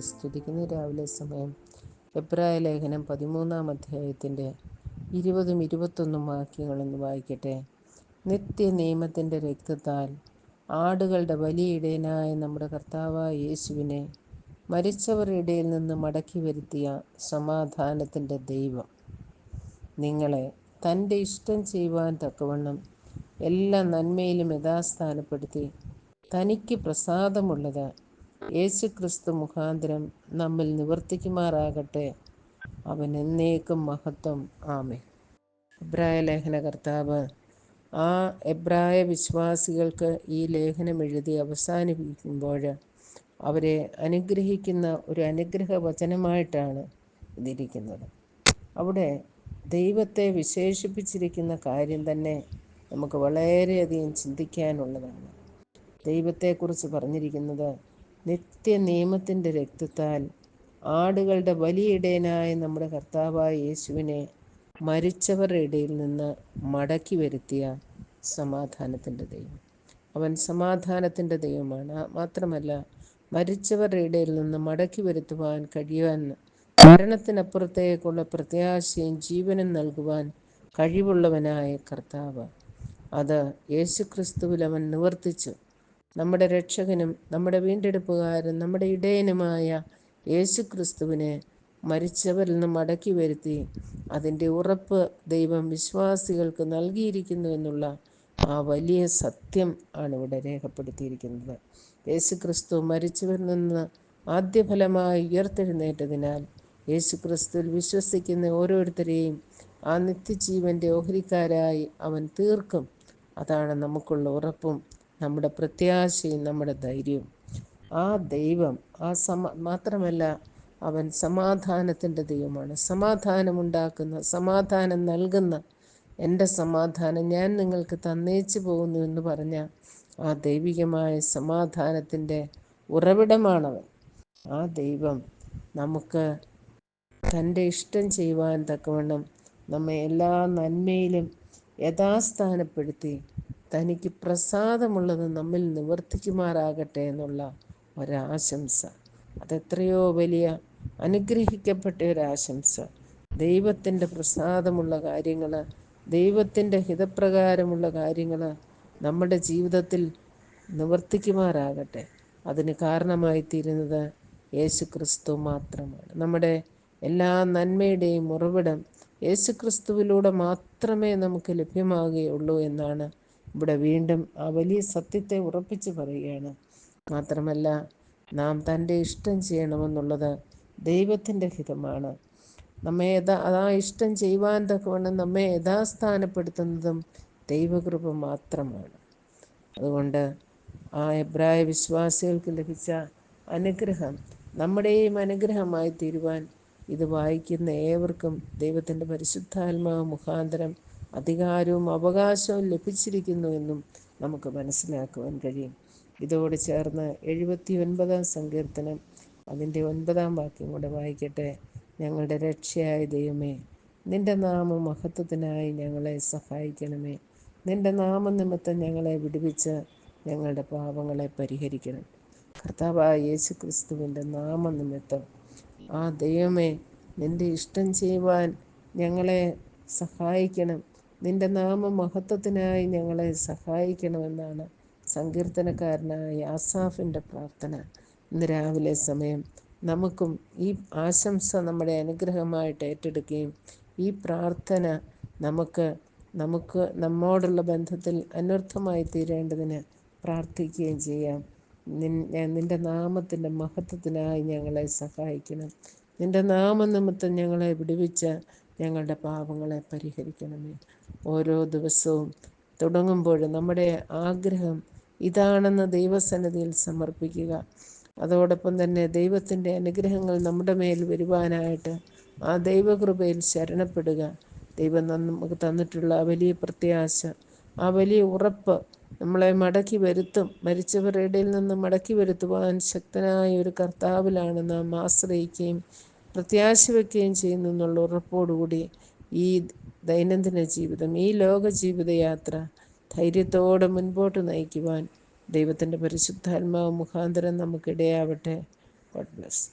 സ്തുതിക്കുന്നു. രാവിലെ സമയം എബ്രായ ലേഖനം പതിമൂന്നാം അധ്യായത്തിന്റെ ഇരുപതും ഇരുപത്തൊന്നും വാക്യങ്ങളൊന്ന് വായിക്കട്ടെ. നിത്യ നിയമത്തിന്റെ രക്തത്താൽ ആടുകളുടെ വലിയ ഇടയനായ നമ്മുടെ കർത്താവായ യേശുവിനെ മരിച്ചവരുടെ ഇടയിൽ നിന്ന് മടക്കി വരുത്തിയ സമാധാനത്തിന്റെ ദൈവം. നിങ്ങളെ തന്റെ ഇഷ്ടം ചെയ്യുവാൻ തക്കവണ്ണം എല്ലാ നന്മയിലും യഥാസ്ഥാനപ്പെടുത്തി തനിക്ക് പ്രസാദമുള്ളത് യേശുക്രിസ്തു മുഖാന്തരം നമ്മിൽ നിവർത്തിക്കുമാറാകട്ടെ. അവൻ എന്നേക്കും മഹത്വം. ആമേ എബ്രായ ലേഖന കർത്താവ് ആ എബ്രായ വിശ്വാസികൾക്ക് ഈ ലേഖനം എഴുതി അവസാനിപ്പിക്കുമ്പോൾ അവരെ അനുഗ്രഹിക്കുന്ന ഒരു അനുഗ്രഹ വചനമായിട്ടാണ് ഇതിരിക്കുന്നത്. അവിടെ ദൈവത്തെ വിശേഷിപ്പിച്ചിരിക്കുന്ന കാര്യം തന്നെ നമുക്ക് വളരെയധികം ചിന്തിക്കാനുള്ളതാണ്. ദൈവത്തെക്കുറിച്ച് പറഞ്ഞിരിക്കുന്നത് നിത്യ നിയമത്തിന്റെ രക്തത്താൽ ആടുകളുടെ വലിയ ഇടയനായ നമ്മുടെ കർത്താവായ യേശുവിനെ മരിച്ചവരുടെ ഇടയിൽ നിന്ന് മടക്കി വരുത്തിയ സമാധാനത്തിന്റെ ദൈവം. അവൻ സമാധാനത്തിന്റെ ദൈവമാണ്. മാത്രമല്ല മരിച്ചവരുടെ ഇടയിൽ നിന്ന് മടക്കി വരുത്തുവാൻ കഴിയുവാൻ മരണത്തിനപ്പുറത്തേക്കുള്ള പ്രത്യാശയും ജീവനും നൽകുവാൻ കഴിവുള്ളവനായ കർത്താവ്. അത് യേശുക്രിസ്തുവിൽ അവൻ നിവർത്തിച്ചു. നമ്മുടെ രക്ഷകനും നമ്മുടെ വീണ്ടെടുപ്പുകാരൻ നമ്മുടെ ഇടയനുമായ യേശു ക്രിസ്തുവിനെ മരിച്ചവരിൽ നിന്ന് മടക്കി വരുത്തി അതിന്റെ ഉറപ്പ് ദൈവം വിശ്വാസികൾക്ക് നൽകിയിരിക്കുന്നു എന്നുള്ള ആ വലിയ സത്യം ആണ് ഇവിടെ രേഖപ്പെടുത്തിയിരിക്കുന്നത്. യേശു ക്രിസ്തു മരിച്ചവരിൽ നിന്ന് ആദ്യഫലമായി ഉയർത്തെഴുന്നേറ്റതിനാൽ യേശു ക്രിസ്തുവിൽ വിശ്വസിക്കുന്ന ഓരോരുത്തരെയും ആ നിത്യജീവന്റെ ഓഹരിക്കാരായി അവൻ തീർക്കും. അതാണ് നമുക്കുള്ള ഉറപ്പും നമ്മുടെ പ്രത്യാശയും നമ്മുടെ ധൈര്യവും. ആ ദൈവം ആ സമ മാത്രമല്ല അവൻ സമാധാനത്തിന്റെ ദൈവമാണ്. സമാധാനമുണ്ടാക്കുന്ന സമാധാനം നൽകുന്ന എന്റെ സമാധാനം ഞാൻ നിങ്ങൾക്ക് തന്നേച്ചു പോകുന്നു എന്ന് പറഞ്ഞ ആ ദൈവികമായ സമാധാനത്തിന്റെ ഉറവിടമാണവൻ. ആ ദൈവം നമുക്ക് തന്റെ ഇഷ്ടം ചെയ്യുവാൻ തക്കവണ്ണം നമ്മെ എല്ലാ നന്മയിലും യഥാസ്ഥാനപ്പെടുത്തി തനിക്ക് പ്രസാദമുള്ളത് നമ്മിൽ നിവർത്തിക്കുമാറാകട്ടെ എന്നുള്ള ഒരാശംസ. അതെത്രയോ വലിയ അനുഗ്രഹിക്കപ്പെട്ട ഒരാശംസ. ദൈവത്തിന്റെ പ്രസാദമുള്ള കാര്യങ്ങൾ ദൈവത്തിന്റെ ഹിതപ്രകാരമുള്ള കാര്യങ്ങൾ നമ്മുടെ ജീവിതത്തിൽ നിവർത്തിക്കുമാറാകട്ടെ. അതിന് കാരണമായി തീരുന്നത് യേശു ക്രിസ്തു മാത്രമാണ്. നമ്മുടെ എല്ലാ നന്മയുടെയും ഉറവിടം യേശു ക്രിസ്തുവിലൂടെ മാത്രമേ നമുക്ക് ലഭ്യമാകുകയുള്ളൂ എന്നാണ് ഇവിടെ വീണ്ടും ആ വലിയ സത്യത്തെ ഉറപ്പിച്ച് പറയുകയാണ്. മാത്രമല്ല നാം തന്റെ ഇഷ്ടം ചെയ്യണമെന്നുള്ളത് ദൈവത്തിന്റെ ഹിതമാണ്. നമ്മെ യഥാ ആ ഇഷ്ടം ചെയ്യുവാൻ തക്കവണ്ണം നമ്മെ യഥാസ്ഥാനപ്പെടുത്തുന്നതും ദൈവകൃപ മാത്രമാണ്. അതുകൊണ്ട് ആ എബ്രായ വിശ്വാസികൾക്ക് ലഭിച്ച അനുഗ്രഹം നമ്മുടെയും അനുഗ്രഹമായി തീരുവാൻ ഇത് വായിക്കുന്ന ഏവർക്കും ദൈവത്തിന്റെ പരിശുദ്ധാത്മാവ് മുഖാന്തരം അധികാരവും അവകാശവും ലഭിച്ചിരിക്കുന്നു എന്നും നമുക്ക് മനസ്സിലാക്കുവാൻ കഴിയും. ഇതോട് ചേർന്ന് എഴുപത്തി ഒൻപതാം സങ്കീർത്തനം അതിന്റെ ഒൻപതാം വാക്യം കൂടെ വായിക്കട്ടെ. ഞങ്ങളുടെ രക്ഷയായ ദൈവമേ നിന്റെ നാമ മഹത്വത്തിനായി ഞങ്ങളെ സഹായിക്കണമേ. നിന്റെ നാമനിമിത്തം ഞങ്ങളെ വിടുവിച്ച് ഞങ്ങളുടെ പാപങ്ങളെ പരിഹരിക്കണം. കർത്താവായ യേശു ക്രിസ്തുവിന്റെ നാമനിമിത്തം ആ ദൈവമേ നിന്റെ ഇഷ്ടം ചെയ്യുവാൻ ഞങ്ങളെ സഹായിക്കണം. നിന്റെ നാമ മഹത്വത്തിനായി ഞങ്ങളെ സഹായിക്കണമെന്നാണ് സങ്കീർത്തനക്കാരനായ ആസാഫിന്റെ പ്രാർത്ഥന. ഇന്ന് രാവിലെ സമയം നമുക്കും ഈ ആശംസ നമ്മുടെ അനുഗ്രഹമായിട്ട് ഏറ്റെടുക്കുകയും ഈ പ്രാർത്ഥന നമുക്ക് നമുക്ക് നമ്മോടുള്ള ബന്ധത്തിൽ അനർത്ഥമായി തീരേണ്ടതിന് പ്രാർത്ഥിക്കുകയും ചെയ്യാം. നിന്റെ നാമത്തിന്റെ മഹത്വത്തിനായി ഞങ്ങളെ സഹായിക്കണം. നിന്റെ നാമനിമിത്തം ഞങ്ങളെ വിടുവിച്ച് ഞങ്ങളുടെ പാപങ്ങളെ പരിഹരിക്കണമേ. ഓരോ ദിവസവും തുടങ്ങുമ്പോൾ നമ്മുടെ ആഗ്രഹം ഇതാണെന്ന് ദൈവസന്നിധിയിൽ സമർപ്പിക്കുക. അതോടൊപ്പം തന്നെ ദൈവത്തിന്റെ അനുഗ്രഹങ്ങൾ നമ്മുടെ മേൽ വരുവാനായിട്ട് ആ ദൈവകൃപയിൽ ശരണപ്പെടുക. ദൈവം നമുക്ക് തന്നിട്ടുള്ള വലിയ പ്രത്യാശ ആ വലിയ ഉറപ്പ് നമ്മളെ മടക്കി വരുത്തും. മരിച്ചവരുടെ നിന്ന് മടക്കി വരുത്തുവാൻ ശക്തനായ ഒരു കർത്താവിലാണ് നാം ആശ്രയിക്കുകയും പ്രത്യാശ വയ്ക്കുകയും ചെയ്യുന്നു എന്നുള്ള ഉറപ്പോടുകൂടി ഈ ദൈനംദിന ജീവിതം ഈ ലോക ജീവിതയാത്ര ധൈര്യത്തോടെ മുൻപോട്ട് നയിക്കുവാൻ ദൈവത്തിന്റെ പരിശുദ്ധാത്മാവ് മുഖാന്തരം നമുക്കിടയാവട്ടെ. God bless